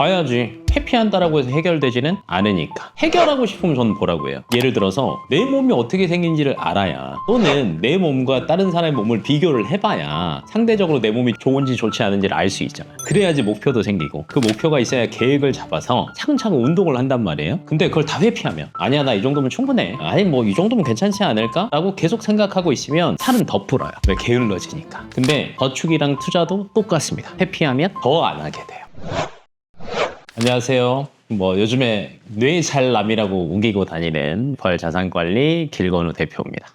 봐야지. 회피한다라고 해서 해결되지는 않으니까. 해결하고 싶으면 저는 보라고 해요. 예를 들어서 내 몸이 어떻게 생긴지를 알아야 또는 내 몸과 다른 사람의 몸을 비교를 해봐야 상대적으로 내 몸이 좋은지 좋지 않은지를 알 수 있잖아요. 그래야지 목표도 생기고 그 목표가 있어야 계획을 잡아서 차근차근 운동을 한단 말이에요. 근데 그걸 다 회피하면 아니야 나 이 정도면 충분해. 아니 뭐 이 정도면 괜찮지 않을까? 라고 계속 생각하고 있으면 살은 더 불어요. 왜 게을러지니까. 근데 저축이랑 투자도 똑같습니다. 회피하면 더 안 하게 돼요. 안녕하세요. 뭐 요즘에 뇌잘남이라고 웅기고 다니는 벌 자산관리 길건우 대표입니다.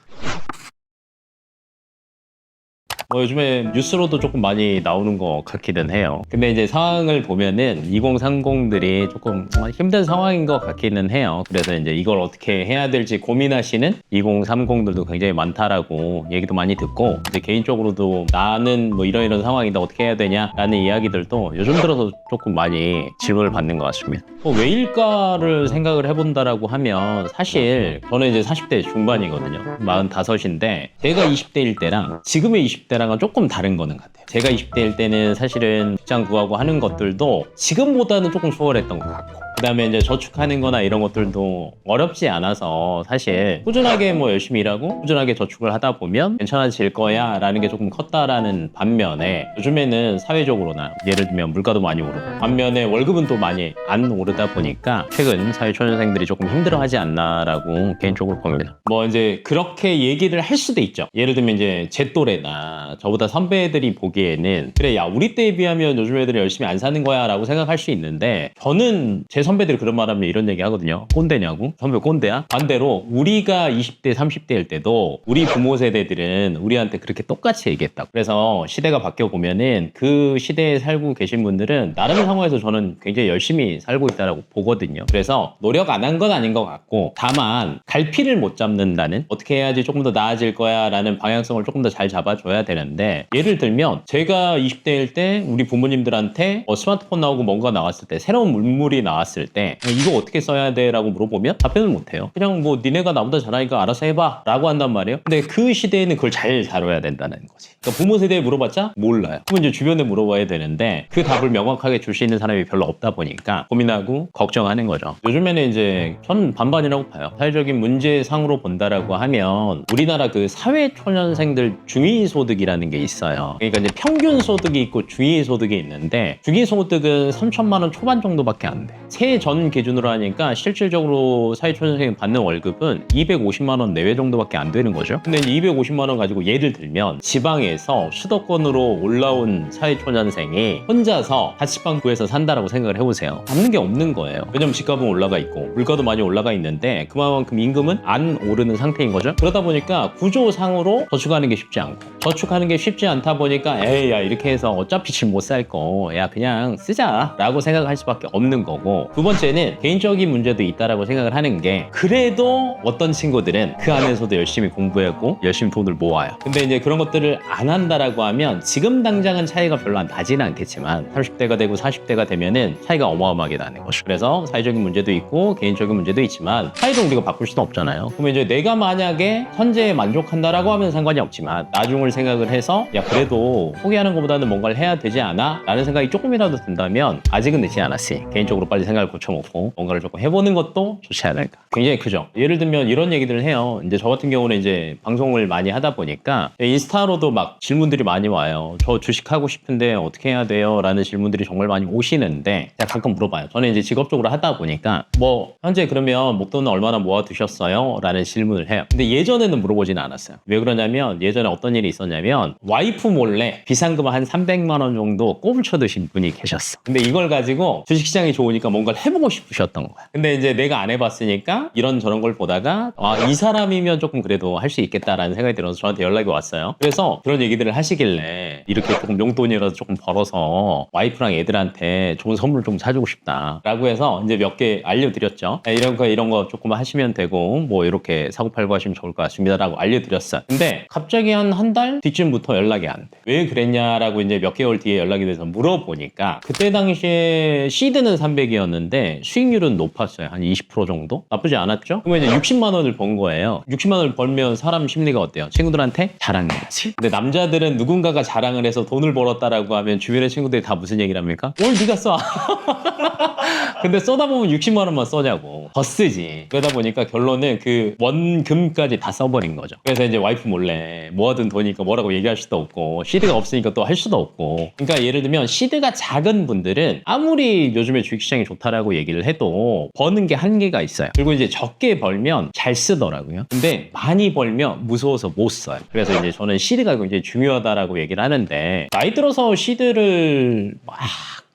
뭐 요즘에 뉴스로도 조금 많이 나오는 것 같기는 해요. 근데 이제 상황을 보면은 2030들이 조금 힘든 상황인 것 같기는 해요. 그래서 이제 이걸 어떻게 해야 될지 고민하시는 2030들도 굉장히 많다라고 얘기도 많이 듣고 이제 개인적으로도 나는 뭐 이런 이런 상황인데 어떻게 해야 되냐라는 이야기들도 요즘 들어서 조금 많이 질문을 받는 것 같습니다. 뭐 왜일까를 생각을 해본다라고 하면 사실 저는 이제 40대 중반이거든요. 45인데 제가 20대일 때랑 지금의 20대 랑은 조금 다른 거는 같아요. 제가 20대일 때는 사실은 직장 구하고 하는 것들도 지금보다는 조금 수월했던 것 같고 그다음에 이제 저축하는 거나 이런 것들도 어렵지 않아서 사실 꾸준하게 뭐 열심히 일하고 꾸준하게 저축을 하다 보면 괜찮아질 거야 라는 게 조금 컸다라는 반면에 요즘에는 사회적으로나 예를 들면 물가도 많이 오르고 반면에 월급은 또 많이 안 오르다 보니까 최근 사회초년생들이 조금 힘들어하지 않나라고 개인적으로 봅니다. 뭐 이제 그렇게 얘기를 할 수도 있죠. 예를 들면 이제 제 또래나 저보다 선배들이 보기에는 그래 야 우리 때에 비하면 요즘 애들이 열심히 안 사는 거야 라고 생각할 수 있는데 저는 제 선배들이 그런 말 하면 이런 얘기 하거든요. 꼰대냐고? 선배 꼰대야? 반대로 우리가 20대, 30대일 때도 우리 부모 세대들은 우리한테 그렇게 똑같이 얘기했다. 그래서 시대가 바뀌어 보면은 그 시대에 살고 계신 분들은 나름 상황에서 저는 굉장히 열심히 살고 있다라고 보거든요. 그래서 노력 안 한 건 아닌 것 같고 다만 갈피를 못 잡는다는 어떻게 해야지 조금 더 나아질 거야라는 방향성을 조금 더 잘 잡아줘야 되는데 예를 들면 제가 20대일 때 우리 부모님들한테 어, 스마트폰 나오고 뭔가 나왔을 때 새로운 문물이 나왔을 때 어, 이거 어떻게 써야 돼? 라고 물어보면 답변을 못해요. 그냥 뭐 니네가 나보다 잘하니까 알아서 해봐 라고 한단 말이에요. 근데 그 시대에는 그걸 잘 다뤄야 된다는 거지. 그러니까 부모 세대에 물어봤자 몰라요. 그럼 이제 주변에 물어봐야 되는데 그 답을 명확하게 줄 수 있는 사람이 별로 없다 보니까 고민하고 걱정하는 거죠. 요즘에는 이제 전 반반이라고 봐요. 사회적인 문제상으로 본다라고 하면 우리나라 그 사회초년생들 중위소득이라는 게 있어요. 그러니까 이제 평균 소득이 있고 중위소득이 있는데 중위소득은 3천만 원 초반 정도밖에 안 돼. 세전 기준으로 하니까 실질적으로 사회초년생이 받는 월급은 250만 원 내외 정도밖에 안 되는 거죠. 근데 이제 250만 원 가지고 예를 들면 지방에서 수도권으로 올라온 사회초년생이 혼자서 자취방 구해서 산다라고 생각을 해보세요. 남는 게 없는 거예요. 왜냐면 집값은 올라가 있고 물가도 많이 올라가 있는데 그만큼 임금은 안 오르는 상태인 거죠. 그러다 보니까 구조상으로 저축하는 게 쉽지 않고 저축하는 게 쉽지 않다 보니까 에이 야 이렇게 해서 어차피 집 못 살 거 야 그냥 쓰자라고 생각할 수밖에 없는 거고 두 번째는 개인적인 문제도 있다라고 생각을 하는 게 그래도 어떤 친구들은 그 안에서도 열심히 공부하고 열심히 돈을 모아요. 근데 이제 그런 것들을 안 한다라고 하면 지금 당장은 차이가 별로 안 나지는 않겠지만 30대가 되고 40대가 되면은 차이가 어마어마하게 나는 거죠. 그래서 사회적인 문제도 있고 개인적인 문제도 있지만 사회를 우리가 바꿀 수는 없잖아요. 그러면 이제 내가 만약에 현재에 만족한다라고 하면 상관이 없지만 나중을 생각을 해서 야 그래도 포기하는 것보다는 뭔가를 해야 되지 않아? 라는 생각이 조금이라도 든다면 아직은 늦지 않았으니 개인적으로 빨리 생각 을 고쳐먹고 뭔가를 조금 해보는 것도 좋지 않을까. 굉장히 크죠. 예를 들면 이런 얘기들을 해요. 이제 저 같은 경우는 이제 방송을 많이 하다 보니까 인스타로도 막 질문들이 많이 와요. 저 주식하고 싶은데 어떻게 해야 돼요? 라는 질문들이 정말 많이 오시는데 제가 가끔 물어봐요. 저는 이제 직업적으로 하다 보니까 뭐 현재 그러면 목돈은 얼마나 모아 두셨어요? 라는 질문을 해요. 근데 예전에는 물어보지는 않았어요. 왜 그러냐면 예전에 어떤 일이 있었냐면 와이프 몰래 비상금 한 300만 원 정도 꼽을 쳐드신 분이 계셨어. 근데 이걸 가지고 주식시장이 좋으니까 뭔가 를 해보고 싶으셨던 거야. 근데 이제 내가 안 해봤으니까 이런 저런 걸 보다가 아, 이 사람이면 조금 그래도 할 수 있겠다라는 생각이 들어서 저한테 연락이 왔어요. 그래서 그런 얘기들을 하시길래 이렇게 조금 용돈이라도 조금 벌어서 와이프랑 애들한테 좋은 선물 좀 사주고 싶다라고 해서 이제 몇 개 알려드렸죠. 네, 이런 거 이런 거 조금 하시면 되고 뭐 이렇게 사고 팔고 하시면 좋을 것 같습니다라고 알려드렸어요. 근데 갑자기 한 한 달 뒤쯤부터 연락이 안 돼. 왜 그랬냐라고 이제 몇 개월 뒤에 연락이 돼서 물어보니까 그때 당시에 시드는 300이었는데 정도였는데 수익률은 높았어요. 한 20% 정도? 나쁘지 않았죠? 그러면 이제 60만 원을 번 거예요. 60만 원을 벌면 사람 심리가 어때요? 친구들한테 자랑해야지. 근데 남자들은 누군가가 자랑을 해서 돈을 벌었다라고 하면 주변의 친구들이 다 무슨 얘기를 합니까? 뭘 네가 써? 근데 써다 보면 60만 원만 써냐고. 더 쓰지. 그러다 보니까 결론은 그 원금까지 다 써버린 거죠. 그래서 이제 와이프 몰래 모아둔 돈이니까 뭐라고 얘기할 수도 없고 시드가 없으니까 또 할 수도 없고. 그러니까 예를 들면 시드가 작은 분들은 아무리 요즘에 주식시장이 좋다라고 얘기를 해도 버는 게 한계가 있어요. 그리고 이제 적게 벌면 잘 쓰더라고요. 근데 많이 벌면 무서워서 못 써요. 그래서 이제 저는 시드가 굉장히 중요하다라고 얘기를 하는데 나이 들어서 시드를 막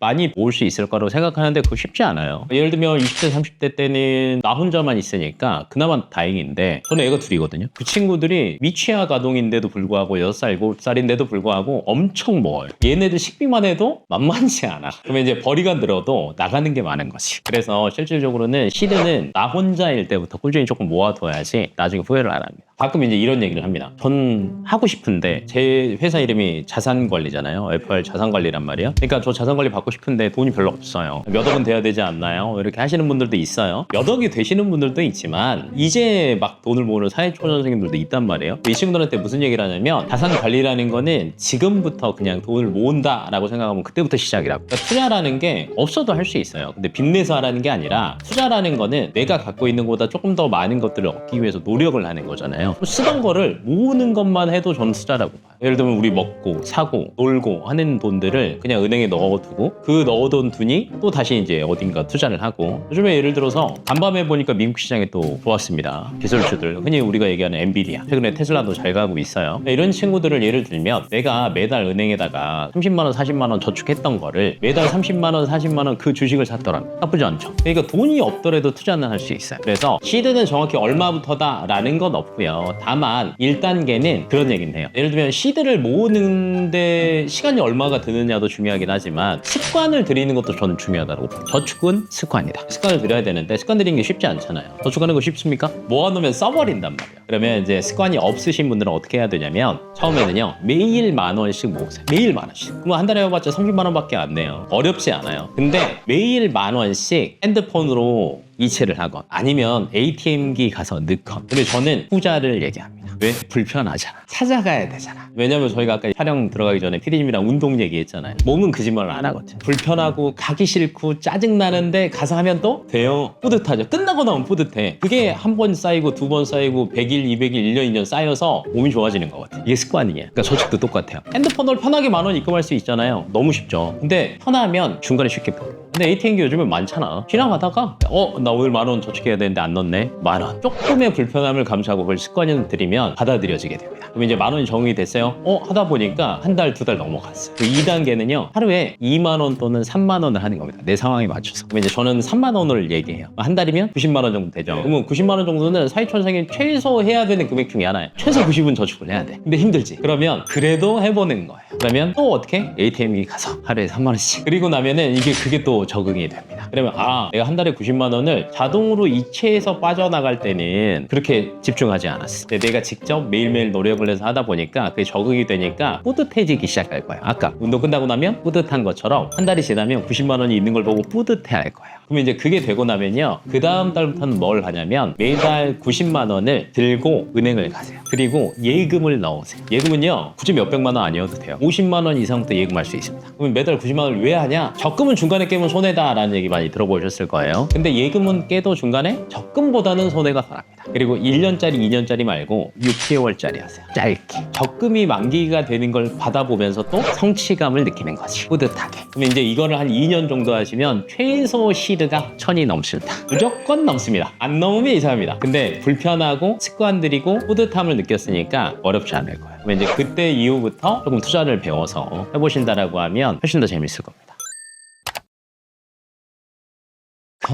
많이 모을 수 있을 거라고 생각하는데 그거 쉽지 않아요. 예를 들면 20대, 30대 때는 나 혼자만 있으니까 그나마 다행인데 저는 애가 둘이거든요. 그 친구들이 미취학 아동인데도 불구하고 6살, 7살인데도 불구하고 엄청 먹어요. 얘네들 식비만 해도 만만치 않아. 그러면 이제 벌이가 늘어도 나가는 게 많은 거지. 그래서 실질적으로는 시드는 나 혼자일 때부터 꾸준히 조금 모아둬야지 나중에 후회를 안 합니다. 가끔 이제 이런 얘기를 합니다. 전 하고 싶은데 제 회사 이름이 자산관리잖아요. FR 자산관리란 말이에요. 그러니까 저 자산관리 받고 싶은데 돈이 별로 없어요. 몇 억은 돼야 되지 않나요? 이렇게 하시는 분들도 있어요. 몇 억이 되시는 분들도 있지만 이제 막 돈을 모으는 사회초년생들도 있단 말이에요. 이 친구들한테 무슨 얘기를 하냐면 자산관리라는 거는 지금부터 그냥 돈을 모은다라고 생각하면 그때부터 시작이라고. 그러니까 투자라는 게 없어도 할 수 있어요. 근데 빚내서 하라는 게 아니라 투자라는 거는 내가 갖고 있는 것보다 조금 더 많은 것들을 얻기 위해서 노력을 하는 거잖아요. 쓰던 거를 모으는 것만 해도 저는 투자라고 봐요. 예를 들면 우리 먹고 사고 놀고 하는 돈들을 그냥 은행에 넣어두고 그 넣어둔 돈이 또 다시 이제 어딘가 투자를 하고 요즘에 예를 들어서 간밤에 보니까 미국 시장이 또 좋았습니다. 기술주들 흔히 우리가 얘기하는 엔비디아 최근에 테슬라도 잘 가고 있어요. 이런 친구들을 예를 들면 내가 매달 은행에다가 30만 원, 40만 원 저축했던 거를 매달 30만 원, 40만 원 그 주식을 샀더라면 나쁘지 않죠. 그러니까 돈이 없더라도 투자는 할 수 있어요. 그래서 시드는 정확히 얼마부터다라는 건 없고요. 다만 1단계는 그런 얘기는 해요. 예를 들면 시 드를 모으는데 시간이 얼마가 드느냐도 중요하긴 하지만 습관을 들이는 것도 저는 중요하다고 봐요. 저축은 습관이다. 습관을 들여야 되는데 습관 들이는 게 쉽지 않잖아요. 저축하는 거 쉽습니까? 모아놓으면 써버린단 말이에요. 그러면 이제 습관이 없으신 분들은 어떻게 해야 되냐면 처음에는요 매일 만 원씩 모으세요. 매일 만 원씩. 그럼 한 달에 해봤자 30만 원밖에 안 내요. 어렵지 않아요. 근데 매일 만 원씩 핸드폰으로 이체를 하건 아니면 ATM기 가서 넣건. 근데 저는 후자를 얘기합니다. 왜? 불편하잖아. 찾아가야 되잖아. 왜냐면 저희가 아까 촬영 들어가기 전에 피디님이랑 운동 얘기했잖아요. 몸은 거짓말을 안 하거든. 불편하고 가기 싫고 짜증나는데 가서 하면 또 돼요. 뿌듯하죠. 끝나고 나면 뿌듯해. 그게 한 번 쌓이고 두 번 쌓이고 100일 200일 1년 2년 쌓여서 몸이 좋아지는 거거든 이게 습관이에요. 그러니까 저축도 똑같아요. 핸드폰으로 편하게 만 원 입금할 수 있잖아요. 너무 쉽죠. 근데 편하면 중간에 쉽게 풀어요 근데 ATM기 요즘은 많잖아. 지나가다가 어 나 오늘 만 원 저축해야 되는데 안 넣네. 만 원. 조금의 불편함을 감수하고 그걸 습관을 들이면 받아들여지게 됩니다. 그럼 이제 만 원이 정이 됐어요. 어 하다 보니까 한 달두달 넘어갔어요. 그 2단계는요 하루에 2만 원 또는 3만 원을 하는 겁니다. 내 상황에 맞춰서. 그럼 이제 저는 3만 원을 얘기해요. 한 달이면 90만 원 정도 되죠. 그러면 90만 원 정도는 사회초년생이 최소 해야 되는 금액 중에 하나예요. 최소 90은 저축을 해야 돼. 근데 힘들지. 그러면 그래도 해보는 거예요. 그러면 또 어떻게? ATM기 가서 하루에 3만 원씩. 그리고 나면은 이게 그게 또 적응이 됩니다. 그러면 아 내가 한 달에 90만 원을 자동으로 이체해서 빠져나갈 때는 그렇게 집중하지 않았어. 근데 내가 직접 매일매일 노력을 해서 하다 보니까 그게 적응이 되니까 뿌듯해지기 시작할 거예요. 아까 운동 끝나고 나면 뿌듯한 것처럼 한 달이 지나면 90만 원이 있는 걸 보고 뿌듯해할 거예요. 그러면 이제 그게 되고 나면요. 그 다음 달부터는 뭘 하냐면 매달 90만 원을 들고 은행을 가세요. 그리고 예금을 넣으세요. 예금은요. 굳이 몇백만 원 아니어도 돼요. 50만 원 이상부터 예금할 수 있습니다. 그러면 매달 90만 원을 왜 하냐? 적금은 중간에 깨면 손해다라는 얘기 많이 들어보셨을 거예요. 근데 예금은 깨도 중간에 적금보다는 손해가 덜합니다. 그리고 1년짜리, 2년짜리 말고 6개월짜리 하세요. 짧게. 적금이 만기가 되는 걸 받아보면서 또 성취감을 느끼는 거지. 뿌듯하게. 그럼 이제 이거를 한 2년 정도 하시면 최소 시드가 천이 넘습니다. 무조건 넘습니다. 안 넘으면 이상합니다. 근데 불편하고 습관들이고 뿌듯함을 느꼈으니까 어렵지 않을 거예요. 그럼 이제 그때 이후부터 조금 투자를 배워서 해보신다라고 하면 훨씬 더 재밌을 겁니다.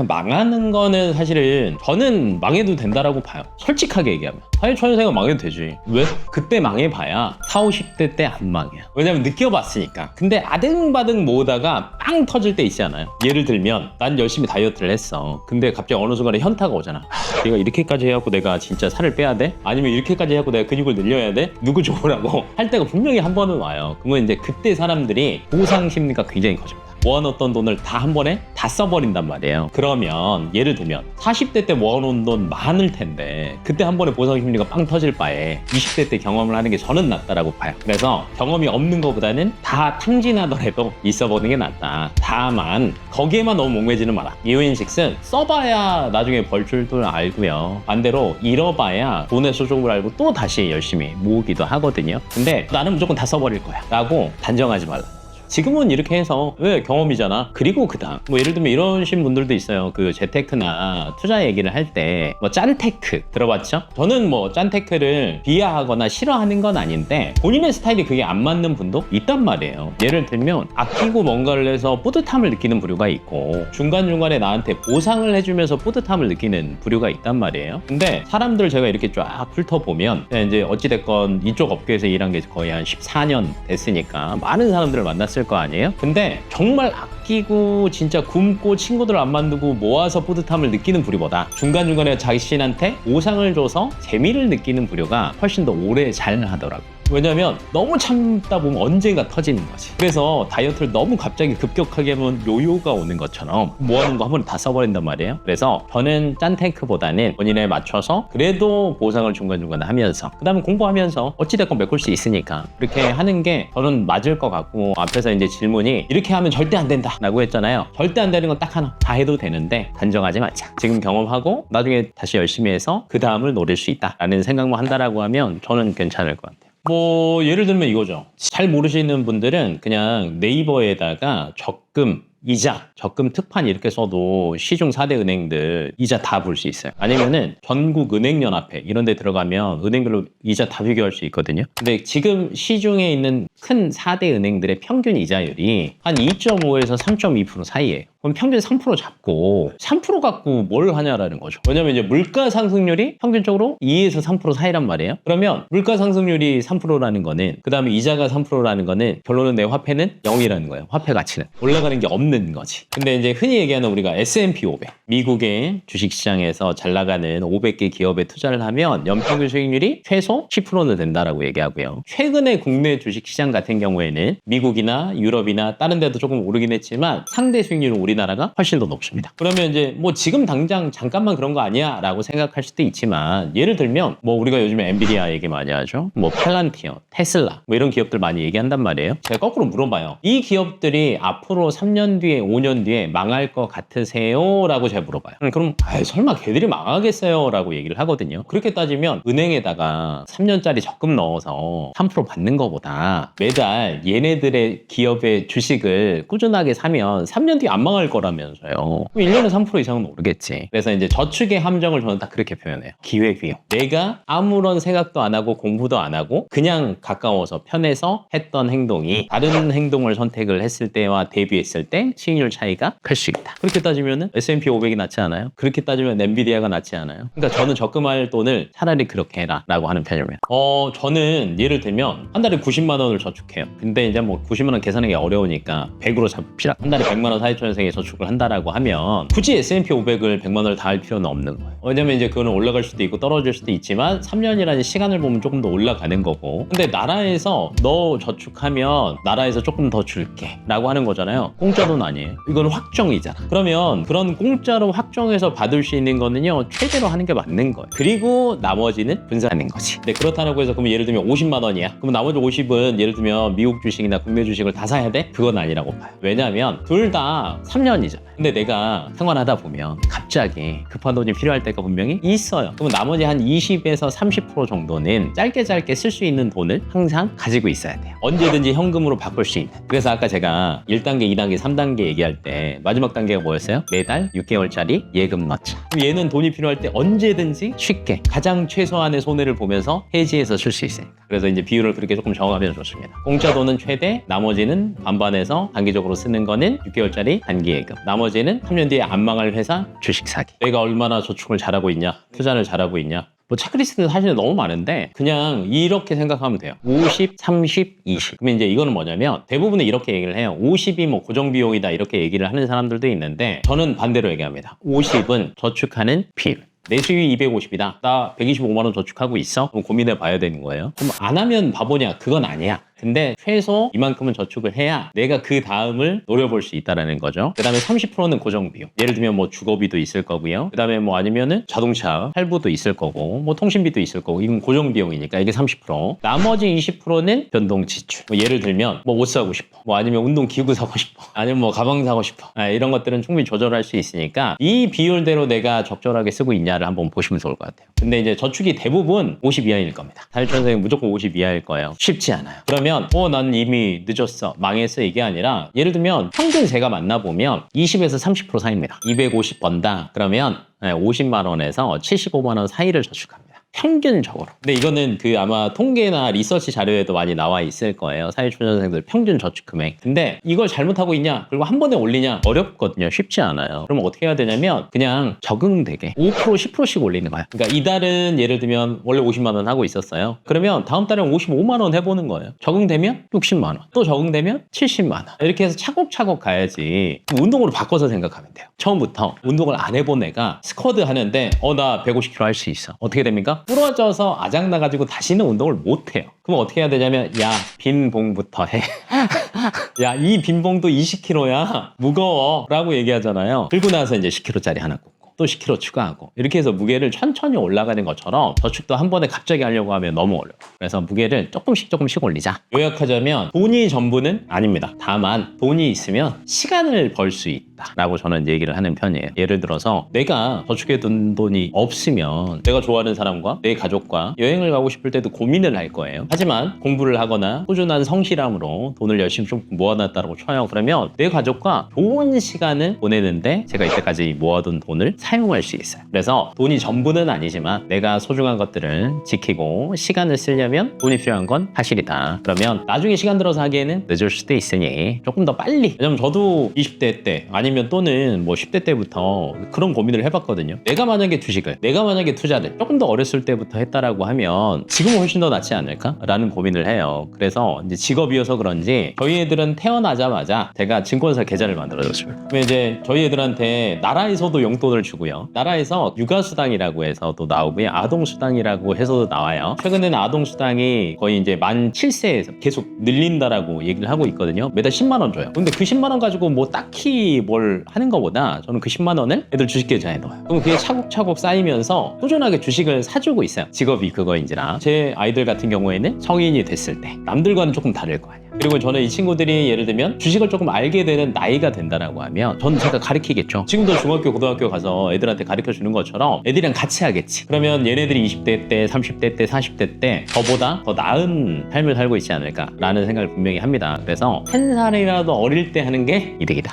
망하는 거는 사실은 저는 망해도 된다라고 봐요. 솔직하게 얘기하면. 사회초년생은 망해도 되지. 왜? 그때 망해봐야 4, 50대 때 안 망해요. 왜냐면 느껴봤으니까. 근데 아등바등 모으다가 빵 터질 때 있잖아요. 예를 들면 난 열심히 다이어트를 했어. 근데 갑자기 어느 순간에 현타가 오잖아. 하, 내가 이렇게까지 해갖고 내가 진짜 살을 빼야 돼? 아니면 이렇게까지 해갖고 내가 근육을 늘려야 돼? 누구 좋으라고? 할 때가 분명히 한 번은 와요. 그러면 이제 그때 사람들이 보상 심리가 굉장히 커집니다. 모아놓던 돈을 다 한 번에 다 써버린단 말이에요. 그러면 예를 들면 40대 때 모아놓은 돈 많을 텐데 그때 한 번에 보상 심리가 빵 터질 바에 20대 때 경험을 하는 게 저는 낫다라고 봐요. 그래서 경험이 없는 것보다는 다 탕진하더라도 있어보는 게 낫다. 다만 거기에만 너무 목매지는 마라. 이오인식스 써봐야 나중에 벌 줄도 알고요. 반대로 잃어봐야 돈의 소중을 알고 또 다시 열심히 모으기도 하거든요. 근데 나는 무조건 다 써버릴 거야. 라고 단정하지 말라. 지금은 이렇게 해서 왜 경험이잖아. 그리고 그다음 뭐 예를 들면 이러신 분들도 있어요. 그 재테크나 투자 얘기를 할 때 뭐 짠테크 들어봤죠? 저는 뭐 짠테크를 비하하거나 싫어하는 건 아닌데 본인의 스타일이 그게 안 맞는 분도 있단 말이에요. 예를 들면 아끼고 뭔가를 해서 뿌듯함을 느끼는 부류가 있고 중간 중간에 나한테 보상을 해주면서 뿌듯함을 느끼는 부류가 있단 말이에요. 근데 사람들 제가 이렇게 쫙 훑어보면 이제 어찌됐건 이쪽 업계에서 일한 게 거의 한 14년 됐으니까 많은 사람들을 만났 을 거 아니에요? 근데 정말 아끼고 진짜 굶고 친구들 안 만들고 모아서 뿌듯함을 느끼는 부류보다 중간중간에 자신한테 보상을 줘서 재미를 느끼는 부류가 훨씬 더 오래 잘 하더라고요. 왜냐면 너무 참다 보면 언젠가 터지는 거지. 그래서 다이어트를 너무 갑자기 급격하게 하면 요요가 오는 것처럼 모아놓은 거 한 번에 다 써버린단 말이에요. 그래서 저는 짠탱크보다는 본인에 맞춰서 그래도 보상을 중간중간에 하면서 그 다음에 공부하면서 어찌됐건 메꿀 수 있으니까 그렇게 하는 게 저는 맞을 것 같고 앞에서 이제 질문이 이렇게 하면 절대 안 된다 라고 했잖아요. 절대 안 되는 건 딱 하나 다 해도 되는데 단정하지 말자. 지금 경험하고 나중에 다시 열심히 해서 그 다음을 노릴 수 있다 라는 생각만 한다라고 하면 저는 괜찮을 것 같아요. 뭐 예를 들면 이거죠. 잘 모르시는 분들은 그냥 네이버에다가 적금 이자, 적금 특판 이렇게 써도 시중 4대 은행들 이자 다 볼 수 있어요. 아니면은 전국 은행연합회 이런 데 들어가면 은행별로 이자 다 비교할 수 있거든요. 근데 지금 시중에 있는 큰 4대 은행들의 평균 이자율이 한 2.5에서 3.2% 사이에요. 그럼 평균 3% 잡고 3% 갖고 뭘 하냐라는 거죠. 왜냐면 이제 물가 상승률이 평균적으로 2에서 3% 사이란 말이에요. 그러면 물가 상승률이 3%라는 거는 그 다음에 이자가 3%라는 거는 결론은 내 화폐는 0이라는 거예요. 화폐 가치는 올라가는 게 없는 거지. 근데 이제 흔히 얘기하는 우리가 S&P 500 미국의 주식 시장에서 잘 나가는 500개 기업에 투자를 하면 연평균 수익률이 최소 10%는 된다라고 얘기하고요. 최근에 국내 주식 시장 같은 경우에는 미국이나 유럽이나 다른 데도 조금 오르긴 했지만 상대 수익률은 우리나라가 훨씬 더 높습니다. 그러면 이제 뭐 지금 당장 잠깐만 그런 거 아니야 라고 생각할 수도 있지만 예를 들면 뭐 우리가 요즘에 엔비디아 얘기 많이 하죠. 뭐 팔란티어, 테슬라 뭐 이런 기업들 많이 얘기한단 말이에요. 제가 거꾸로 물어봐요. 이 기업들이 앞으로 3년 뒤에 5년 뒤에 망할 것 같으세요? 라고 제가 물어봐요. 음, 그럼 아이, 설마 걔들이 망하겠어요? 라고 얘기를 하거든요. 그렇게 따지면 은행에다가 3년짜리 적금 넣어서 3% 받는 것보다 매달 얘네들의 기업의 주식을 꾸준하게 사면 3년 뒤에 안 망할 거라면서요. 그럼 1년에 3% 이상은 오르겠지. 그래서 이제 저축의 함정을 저는 딱 그렇게 표현해요. 기회비용. 내가 아무런 생각도 안 하고 공부도 안 하고 그냥 가까워서 편해서 했던 행동이 다른 행동을 선택을 했을 때와 대비했을 때 수익률 차이가 클 수 있다. 그렇게 따지면은 S&P 500이 낫지 않아요? 그렇게 따지면 엔비디아가 낫지 않아요? 그러니까 저는 적금할 돈을 차라리 그렇게 해라라고 하는 편입니다. 어, 저는 예를 들면 한 달에 90만 원을 저축해요. 근데 이제 뭐 90만 원 계산하기 어려우니까 100으로 잡읍시다. 한 달에 100만 원 사회초년생에 저축을 한다라고 하면 굳이 S&P 500을 100만 원을 다 할 필요는 없는 거예요. 왜냐면 이제 그거는 올라갈 수도 있고 떨어질 수도 있지만 3년이라는 시간을 보면 조금 더 올라가는 거고. 근데 나라에서 너 저축하면 나라에서 조금 더 줄게 라고 하는 거잖아요. 공짜 돈 아니에요. 이거는 확정이잖아. 그러면 그런 공짜로 확정해서 받을 수 있는 거는요 최대로 하는 게 맞는 거예요. 그리고 나머지는 분산하는 거지. 근데 그렇다고 해서 그러면 예를 들면 50만 원이야. 그럼 나머지 50은 예를 들면 미국 주식이나 국내 주식을 다 사야 돼? 그건 아니라고 봐요. 왜냐하면 둘 다 3년이잖아. 근데 내가 생활하다 보면 갑자기 급한 돈이 필요할 때가 분명히 있어요. 그럼 나머지 한 20에서 30% 정도는 짧게 짧게 쓸 수 있는 돈을 항상 가지고 있어야 돼요. 언제든지 현금으로 바꿀 수 있는. 그래서 아까 제가 1단계, 2단계, 3단계 얘기할 때 마지막 단계가 뭐였어요? 매달 6개월짜리 예금 넣자. 그럼 얘는 돈이 필요할 때 언제든지 쉽게 가장 최소한의 손해를 보면서 해지해서 쓸 수 있으니까. 그래서 이제 비율을 그렇게 조금 정하면 좋습니다. 공짜 돈은 최대, 나머지는 반반해서 단기적으로 쓰는 거는 6개월짜리 단기 예금. 나머지는 3년 뒤에 안 망할 회사 주식 사기. 내가 얼마나 저축을 잘하고 있냐, 투자를 잘하고 있냐. 뭐 체크리스트는 사실 너무 많은데 그냥 이렇게 생각하면 돼요. 50, 30, 20. 그러면 이제 이거는 뭐냐면 대부분은 이렇게 얘기를 해요. 50이 뭐 고정 비용이다 이렇게 얘기를 하는 사람들도 있는데 저는 반대로 얘기합니다. 50은 저축하는 비율. 내 수익이 250이다. 나 125만 원 저축하고 있어? 그럼 고민해 봐야 되는 거예요. 그럼 안 하면 바보냐? 그건 아니야. 근데 최소 이만큼은 저축을 해야 내가 그 다음을 노려볼 수 있다라는 거죠. 그 다음에 30%는 고정 비용. 예를 들면 뭐 주거비도 있을 거고요. 그 다음에 뭐 아니면은 자동차 할부도 있을 거고, 뭐 통신비도 있을 거고, 이건 고정 비용이니까 이게 30%. 나머지 20%는 변동 지출. 뭐 예를 들면 뭐 옷 사고 싶어. 뭐 아니면 운동 기구 사고 싶어. 아니면 뭐 가방 사고 싶어. 아, 이런 것들은 충분히 조절할 수 있으니까 이 비율대로 내가 적절하게 쓰고 있냐를 한번 보시면 좋을 것 같아요. 근데 이제 저축이 대부분 50 이하일 겁니다. 사회초년생은 무조건 50 이하일 거예요. 쉽지 않아요. 그러면 어, 난 이미 늦었어. 망했어. 이게 아니라 예를 들면 평균 제가 만나보면 20에서 30% 사이입니다. 250 번다. 그러면 50만 원에서 75만 원 사이를 저축합니다. 평균적으로. 근데 이거는 그 아마 통계나 리서치 자료에도 많이 나와 있을 거예요. 사회초년생들 평균 저축 금액. 근데 이걸 잘못하고 있냐? 그리고 한 번에 올리냐? 어렵거든요. 쉽지 않아요. 그럼 어떻게 해야 되냐면 그냥 적응되게 5% 10%씩 올리는 거야. 그러니까 이달은 예를 들면 원래 50만 원 하고 있었어요. 그러면 다음 달엔 55만 원 해보는 거예요. 적응되면 60만 원. 또 적응되면 70만 원. 이렇게 해서 차곡차곡 가야지. 운동으로 바꿔서 생각하면 돼요. 처음부터 운동을 안 해본 애가 스쿼드 하는데 어 나 150kg 할 수 있어. 어떻게 됩니까? 부러져서 아작 나가지고 다시는 운동을 못 해요. 그럼 어떻게 해야 되냐면 야 빈 봉부터 해. 야 이 빈 봉도 20kg야 무거워라고 얘기하잖아요. 들고 나서 이제 10kg짜리 하나 꽂고. 또 10kg 추가하고 이렇게 해서 무게를 천천히 올라가는 것처럼 저축도 한 번에 갑자기 하려고 하면 너무 어려워 그래서 무게를 조금씩 조금씩 올리자 요약하자면 돈이 전부는 아닙니다 다만 돈이 있으면 시간을 벌 수 있다 라고 저는 얘기를 하는 편이에요 예를 들어서 내가 저축해 둔 돈이 없으면 내가 좋아하는 사람과 내 가족과 여행을 가고 싶을 때도 고민을 할 거예요 하지만 공부를 하거나 꾸준한 성실함으로 돈을 열심히 좀 모아놨다고 쳐요 그러면 내 가족과 좋은 시간을 보내는데 제가 이때까지 모아둔 돈을 사용할 수 있어요. 그래서 돈이 전부는 아니지만 내가 소중한 것들을 지키고 시간을 쓰려면 돈이 필요한 건 사실이다. 그러면 나중에 시간 들어서 하기에는 늦을 수도 있으니 조금 더 빨리. 왜냐면 저도 20대 때 아니 면 또는 뭐 10대 때부터 그런 고민을 해봤거든요. 내가 만약에 주식을, 내가 만약에 투자를 조금 더 어렸을 때부터 했다라고 하면 지금은 훨씬 더 낫지 않을까라는 고민을 해요. 그래서 이제 직업이어서 그런지 저희 애들은 태어나자마자 제가 증권사 계좌를 만들어줬어요. 그럼 이제 저희 애들한테 나라에서도 용돈을 주고요. 나라에서 육아수당이라고 해서도 나오고요. 아동수당이라고 해서도 나와요. 최근에는 아동수당이 거의 이제 만 7세에서 계속 늘린다라고 얘기를 하고 있거든요. 매달 10만 원 줘요. 근데 그 10만 원 가지고 뭐 딱히 뭘 하는 것보다 저는 그 10만 원을 애들 주식 계좌에 넣어요. 그럼 그게 차곡차곡 쌓이면서 꾸준하게 주식을 사주고 있어요. 직업이 그거인지라. 제 아이들 같은 경우에는 성인이 됐을 때 남들과는 조금 다를 거 아니에요. 그리고 저는 이 친구들이 예를 들면 주식을 조금 알게 되는 나이가 된다라고 하면 전 제가 가르치겠죠. 지금도 중학교, 고등학교 가서 애들한테 가르쳐 주는 것처럼 애들이랑 같이 하겠지. 그러면 얘네들이 20대 때, 30대 때, 40대 때 저보다 더 나은 삶을 살고 있지 않을까라는 생각을 분명히 합니다. 그래서 한 살이라도 어릴 때 하는 게 이득이다.